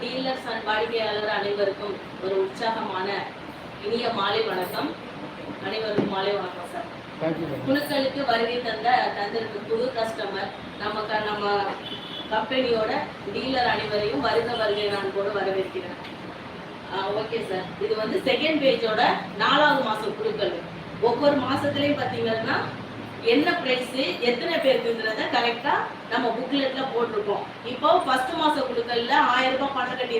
Dealers and வாடிக்கையாளர் அனைவருக்கும் ஒரு உற்சாகமான இனிய மாலை வணக்கம். அனைவருக்கும் மாலை வணக்கம் சார் குழுக்களுக்கு வருகை தந்த தந்திருக்க புது கஸ்டமர் நம்ம க- நம்ம கம்பெனியோட டீலர் அனைவரையும் வருக வருகை நான் கூட வரவேற்கிறேன். ஓகே சார் இது வந்து செகண்ட் பேஜோட நாலாவது மாசம் குழுக்கள். ஒவ்வொரு மாசத்துலயும் பாத்தீங்கன்னா என்ன பிரைஸ் எத்தனை பேருக்குங்கிறத கரெக்டா நம்ம புக்லெட்ல போட்டிருக்கோம். இப்போ ஃபர்ஸ்ட் மாத குழுக்கள்ல ஆயிரம் ரூபாய் பணம் கட்டி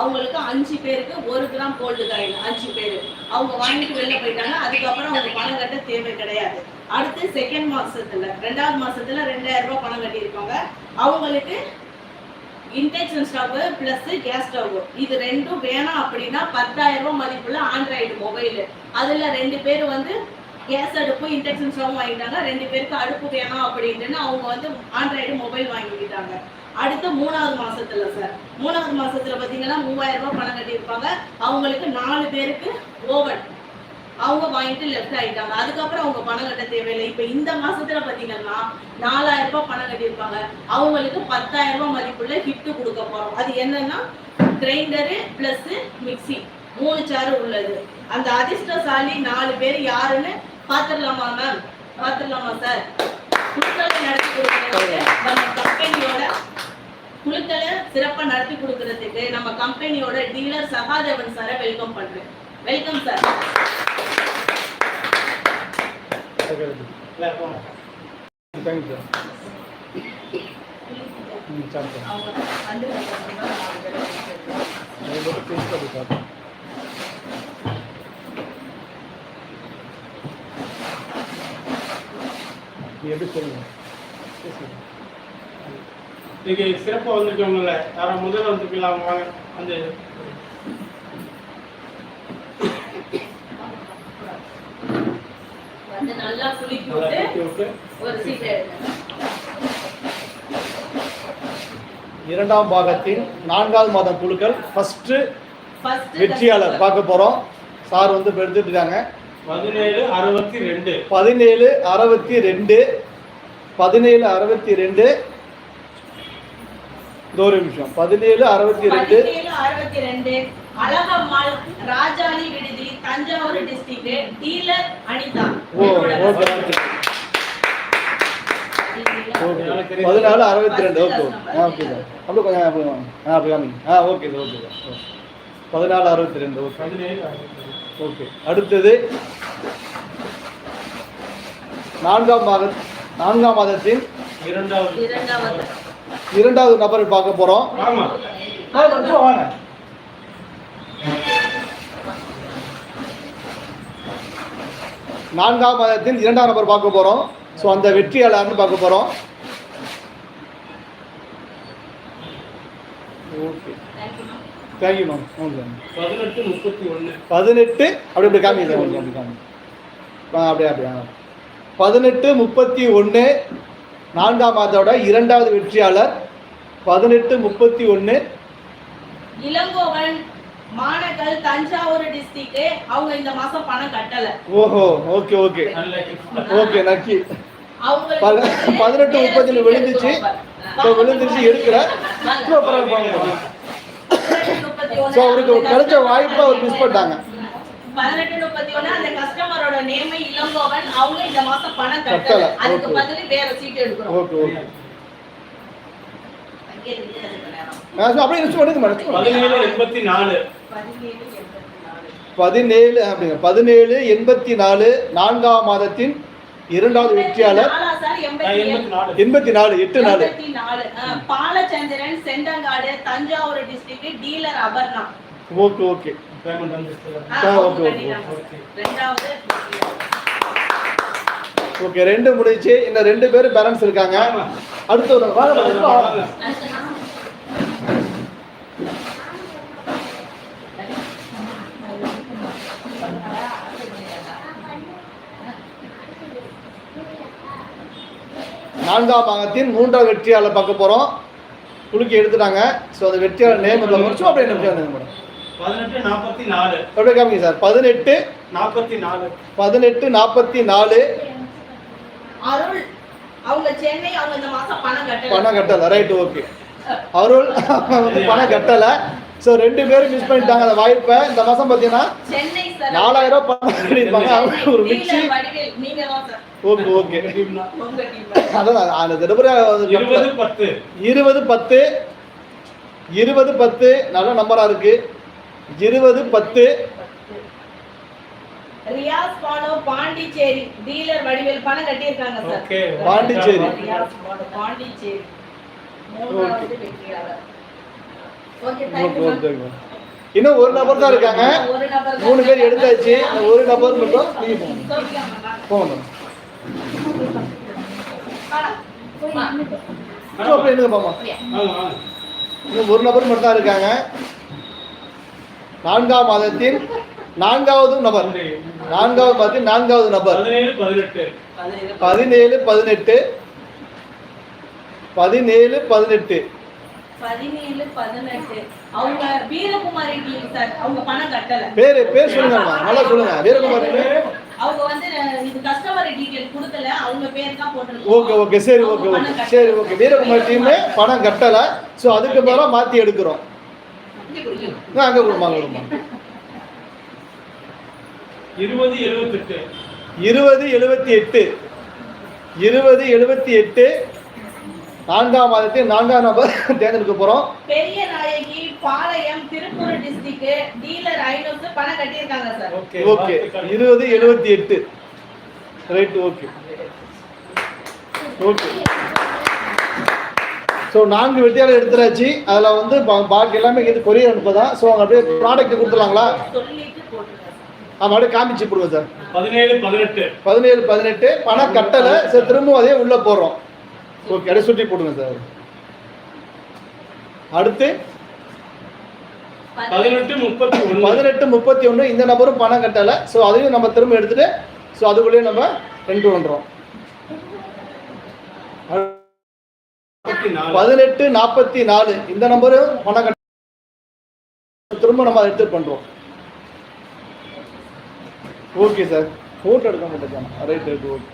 அவங்களுக்கு அஞ்சு பேருக்கு ஒரு கிராம் கோல்டு காயின் அஞ்சு பேரு. அவங்க வாங்கிட்டு வெளில போயிட்டாங்க. அதுக்கப்புறம் அவங்க பணம் கட்ட தேவை கிடையாது. அடுத்து செகண்ட் மாசத்துல ரெண்டாவது மாசத்துல ரெண்டாயிரம் ரூபாய் பணம் கட்டியிருப்பாங்க அவங்களுக்கு induction stove plus gas stove இது ரெண்டும் வேணாம் அப்படின்னா பத்தாயிரம் ரூபாய் மதிப்புள்ள ஆண்ட்ராய்டு மொபைல் அதுல ரெண்டு பேர் வந்து கேஸ் அடுப்பு இன்டெக்ஷன் ஸ்டவ் வாங்கிட்டாங்க. ரெண்டு பேருக்கு அடுப்பு வேணாம் அப்படின்ட்டுன்னு அவங்க வந்து ஆண்ட்ராய்டு மொபைல் வாங்கிக்கிட்டாங்க. அடுத்து மூணாவது மாசத்துல சார் மூணாவது மாசத்துல பாத்தீங்கன்னா மூவாயிரம் ரூபாய் பணம் கட்டியிருப்பாங்க. அவங்களுக்கு நாலு பேருக்கு ஓவன். அவங்க வாங்கிட்டு லெஃப்ட் ஆயிட்டாங்க. அதுக்கப்புறம் அவங்க பணம் கட்ட தேவையில்லை. இப்ப இந்த மாசத்துல பாத்தீங்கன்னா நாலாயிரம் ரூபாய் பணம் கட்டியிருப்பாங்க. அவங்களுக்கு பத்தாயிரம் ரூபாய் மதிப்புள்ள ஹிட்டு கொடுக்க போறோம். அது என்னன்னா கிரைண்டரு பிளஸ் மிக்ஸி மூணு சாறு உள்ளது. அந்த அதிர்ஷ்டசாலி நாலு பேர் யாருன்னு பாத்துடலாமா மேம் பாத்துடலாமா சார் குழுக்களை நடத்தி கொடுக்கறதுக்கு நம்ம கம்பெனியோட குழுக்களை சிறப்பா நடத்தி கொடுக்கறதுக்கு நம்ம கம்பெனியோட டீலர் சகாதேவன் சாரை வெல்கம் பண்றேன் welcome sir thank you sir ம் சார் சார் அவங்க வந்து அது மட்டும் பேசி பார்த்து சார் நீ எப்படி சொல்லுங்க? பேசுங்க இன்னைக்கு சிறப்பாக வந்திருக்கவங்கள யாரும் முதல்ல வந்திருக்கீங்களா அவங்க வாங்க வந்து நல்லா விட்டு ஒரு சீட் இரண்டாம் பாகத்தின் நான்காவது மாதம் குழுக்கள் ஃபர்ஸ்ட் ஃபர்ஸ்ட் வெற்றியாளர் பார்க்க போறோம். சார் வந்து எடுத்துட்டு இருக்காங்க. பதினேழு அறுபத்தி ரெண்டு. பதினேழு அறுபத்தி ரெண்டு. பதினேழு அறுபத்தி ரெண்டு. ஒரு நிமிஷம். பதினேழு அறுபத்தி ரெண்டு. அறுபத்தி ரெண்டு. அழகம்மாள் ராஜாளி விடுதி Thanjavur district dealer Anitha. Oh okay okay okay. பதினாலு அறுபத்தி ரெண்டு ஓகே ஆ ஓகே சார். கொஞ்சம் அப்படி ஆ அப்படி காமிங்க. ஆ ஓகே சார் ஓகே சார். பதினாலு அறுபத்தி ரெண்டு ஓகே. அடுத்தது நான்காம் மாத நான்காம் மாதத்தின் இரண்டாவது. இரண்டாவது நபரை பார்க்க போறோம். ஆமா. வாங்க. நான்காம் மாதத்தின் இரண்டாம் நபர் பார்க்க போறோம். ஸோ அந்த வெற்றியாளர்னு பார்க்க போறோம். ஓகே தேங்க்யூ மேம் பதினெட்டு முப்பத்தி ஒன்று பதினெட்டு அப்படி அப்படி காமிங்க அப்படி காமிங்க. ஆ அப்படியே அப்படியே. பதினெட்டு முப்பத்தி ஒன்று நான்காம் மாதத்தோட இரண்டாவது வெற்றியாளர். பதினெட்டு முப்பத்தி ஒன்று இளங்கோவன் மாநகல் தஞ்சாவூர் டிஸ்ட்ரிக்ட் அவங்க இந்த மாசம் பணம் கட்டல. ஓஹோ ஓகே ஓகே. ஓகே வந்து பதினெட்டு seat விழுந்துச்சு. இப்போ விழுந்துருச்சு முப்பத்தி ஒண்ணு ஸோ அவருக்கு கிடைச்ச வாய்ப்பை அவர் மிஸ் பண்ணிட்டாங்க. பதினெட்டு முப்பத்தி ஒண்ணு அந்த கஸ்டமரோட நேம் இளங்கோவன் அவங்க இந்த மாசம் பணம் கட்டல. கட்டல, அதுக்கு okay. பதில் வேற சீட் எடுக்கிறோம். ஓகே ஓகே அங்கே இருக்கு அதுக்கு நேரம். ஆ, so அப்படியே நிமிஷம் பண்ணுங்க மேடம் பதினேழு எண்பத்தி நாலு. பதினேழு எண்பத்தி நாலு. பதினேழு அப்படிங்க. பதினேழு எண்பத்தி நாலு நான்காம் மாதத்தின் இரண்டாவது வெற்றியாளர்? எண்பத்தி நாலு. எட்டு நாலு. Balachandran Sendangadu Thanjavur district dealer Aparna. Okay okay payment வந்து okay. ரெண்டாவது ஓகே ரெண்டு முடிச்சு இன்னும் ரெண்டு பேரும் பேலன்ஸ் இருக்காங்க. அடுத்து ஒரு. நான்காம் பாகத்தின் மூன்றாவது வெற்றியாளர் பார்க்க போறோம். குலுக்கி எடுத்துட்டாங்க. ஸோ அந்த வெற்றியாளர் நேம் முடிச்சோம் அப்படியே நிமிஷம் மேடம் பதினெட்டு நாற்பத்தி நாலு. அப்படியே காமிங்க சார். பதினெட்டு நாற்பத்தி நாலு. பதினெட்டு நாற்பத்தி நாலு. அருள். அவங்க சென்னை அவங்க இந்த மாசம் பணம் கட்டல. பணம் கட்டல. ரைட் ஓகே அருள் வந்து பணம் கட்டலை. ஸோ ரெண்டு பேரும் மிஸ் பண்ணிட்டாங்க அந்த வாய்ப்பை. இந்த மாதம் பார்த்தீங்கன்னா சென்னை சார். நாலாயிரம் ரூபாய் பணம் கட்டியிருப்பாங்க. அவங்க ஒரு மிக்சி டீலர் வடிவேல். நீங்க தான் சார். ஓகே ஓகே அதான் அந்த தடவை இருபது பத்து. இருபது பத்து. இருபது பத்து. நல்ல நம்பரா இருக்கு. இருபது பத்து. ரியாஸ் பானு பாண்டிச்சேரி டீலர் வடிவேல் பணம் கட்டியிருக்காங்க சார். ஓகே பாண்டிச்சேரி. ரியாஸ் பானு பாண்டிச்சேரி. மூணாவது வெற்றியாளர். Okay thank you okay, okay. இன்னும் ஒரு நபர் தான் இருக்காங்க. மூணு பேர் எடுத்தாச்சு. ஒரு நபர் மட்டும் நீங்க போகணும் போகணும் அப்புறம் என்னங்க பாமா வாங்க வாங்க இன்னும் ஒரு நபர் மட்டும் தான் இருக்காங்க. நான்காம் மாதத்தின் நான்காவது நபர். நான்காவது மாதத்தின் நான்காவது நபர். பதினேழு பதினெட்டு. பதினேழு பதினெட்டு. பதினேழு பதினெட்டு. பதினேழு பதினெட்டு. அவங்க வீரகுமாரி டீம் சார் அவங்க பணம் கட்டல. பேரு பேர் சொல்லுங்கம்மா நல்லா சொல்லுங்க. வீரகுமார் அவங்க வந்து அஹ், இது கஸ்டமர் டீடைல் கொடுக்கல. அவங்க பேர் தான் ஓகே ஓகே. சரி ஓகே ஓகே. சரி ஓகே. வீரகுமார் டீம் பணம் கட்டலை. ஸோ அதுக்கு பதிலாக மாற்றி எடுக்கிறோம். அங்கே கொடுமா கொடுமா இருபது எழுபத்தெட்டு. இருபது எழுபத்தி எட்டு இருபது எழுபத்தி எட்டு நான்காம் மாதத்தில் நான்காம் நபர் தேர்ந்தெடுக்க போகிறோம் பெரிய நாயகி பாளையம் திருப்பூர் டிஸ்ட்ரிக்ட் டீலர் ஐநூறு பணம் கட்டியிருக்காங்க சார். Okay okay. இருபது எழுபத்தி எட்டு ரைட் ஓகே. ஓகே. ஸோ நான்கு வெட்டியாளர் எடுத்துறாச்சு அதில் வந்து பாக்கி எல்லாமே இது கொரியர் அனுப்பதான் ஸோ அவங்க அப்படியே ப்ராடக்ட் கொடுத்துலாங்களா ஆமாம் அப்படியே காமிச்சு போடுங்க சார். பதினேழு பதினெட்டு. பதினேழு பதினெட்டு. பணம் கட்டலை சார் திரும்பவும் அதே உள்ளே போடுறோம் ஓகே அப்படியே சுற்றி போடுங்க சார். அடுத்து? பதினெட்டு முப்பத்தி ஒன்று பதினெட்டு முப்பத்தி ஒன்று இந்த நபரும் பணம் கட்டலை ஸோ அதையும் நம்ம திரும்ப எடுத்துட்டு ஸோ அதுக்குள்ளேயே நம்ம ரெண்டு பண்ணுறோம் பதினெட்டு நாற்பத்தி நாலு. இந்த நம்பரும் பணம் கட்ட திரும்ப நம்ம எடுத்து பண்ணுறோம் ஓகே சார் ஃபோட்டோ எடுக்க மாட்டேன் ரைட் ரைட் ஓகே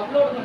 அப்லோட் பண்ணி